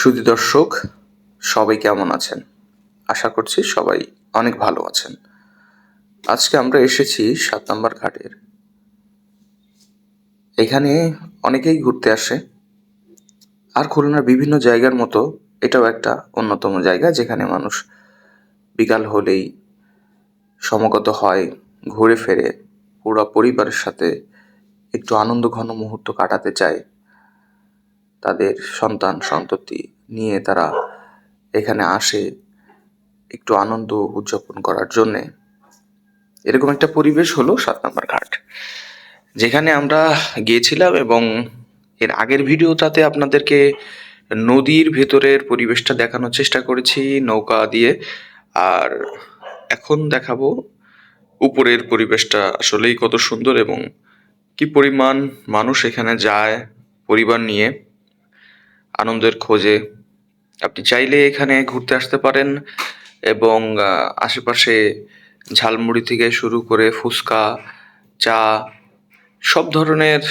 সুধী দর্শক, সবাই কেমন আছেন? আশা করছি সবাই অনেক ভালো আছেন। আজকে আমরা এসেছি সাত নম্বর ঘাটের। এখানে অনেকেই ঘুরতে আসে। আর খুলনার বিভিন্ন জায়গার মতো এটাও একটা অন্যতম জায়গা যেখানে মানুষ বিকাল হলেই সমগত হয়, ঘুরে ফেরে, পুরো পরিবারের সাথে একটু আনন্দ ঘন মুহূর্ত কাটাতে চায়। তাদের সন্তান সন্ততি নিয়ে তারা এখানে আসে একটু আনন্দ উদযাপন করার জন্যে। এরকম একটা পরিবেশ হলো সাত নম্বর ঘাট। যেখানে আমরা গিয়েছিলাম এবং এর আগের ভিডিওটাতে আপনাদেরকে নদীর ভেতরের পরিবেশটা দেখানোর চেষ্টা করেছি নৌকা দিয়ে। আর এখন দেখাবো উপরের পরিবেশটা আসলেই কত সুন্দর এবং কি পরিমাণ মানুষ এখানে যায় পরিবার নিয়ে। আনন্দের খোঁজে। আপনি চাইলে এখানে ঘুরতে আসতে পারেন এবং আশেপাশে ঝালমুড়ি থেকে শুরু করে ফুচকা, চা, সব ধরনের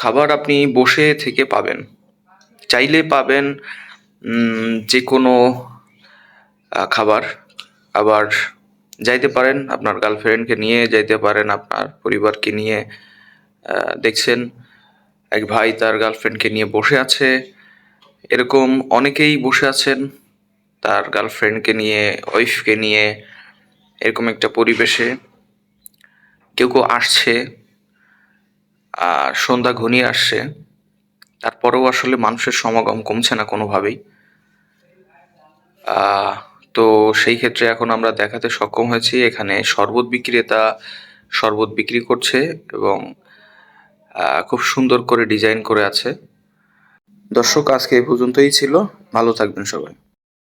খাবার আপনি বসে থেকে পাবেন। চাইলে পাবেন যে কোনো খাবার। আবার যাইতে পারেন আপনার গার্লফ্রেন্ডকে নিয়ে, যাইতে পারেন আপনার পরিবারকে নিয়ে দেখছেন। এক ভাই তার গার্লফ্রেন্ডকে নিয়ে বসে আছে। এরকম অনেকেই বসে আছেন। তার গার্লফ্রেন্ডকে নিয়ে ওয়াইফকে নিয়ে এরকম একটা পরিবেশে। কেউ কেউ আসছে, আর সন্ধ্যা ঘনিয়ে আসছে। তারপরেও আসলে মানুষের সমাগম কমছে না কোনোভাবেই। তো সেই ক্ষেত্রে এখন আমরা দেখাতে সক্ষম হয়েছি। এখানে শরবত বিক্রেতা শরবত বিক্রি করছে এবং খুব সুন্দর করে ডিজাইন করে আছে। দর্শক আজকে এই পর্যন্তই ছিল। ভালো থাকবেন সবাই।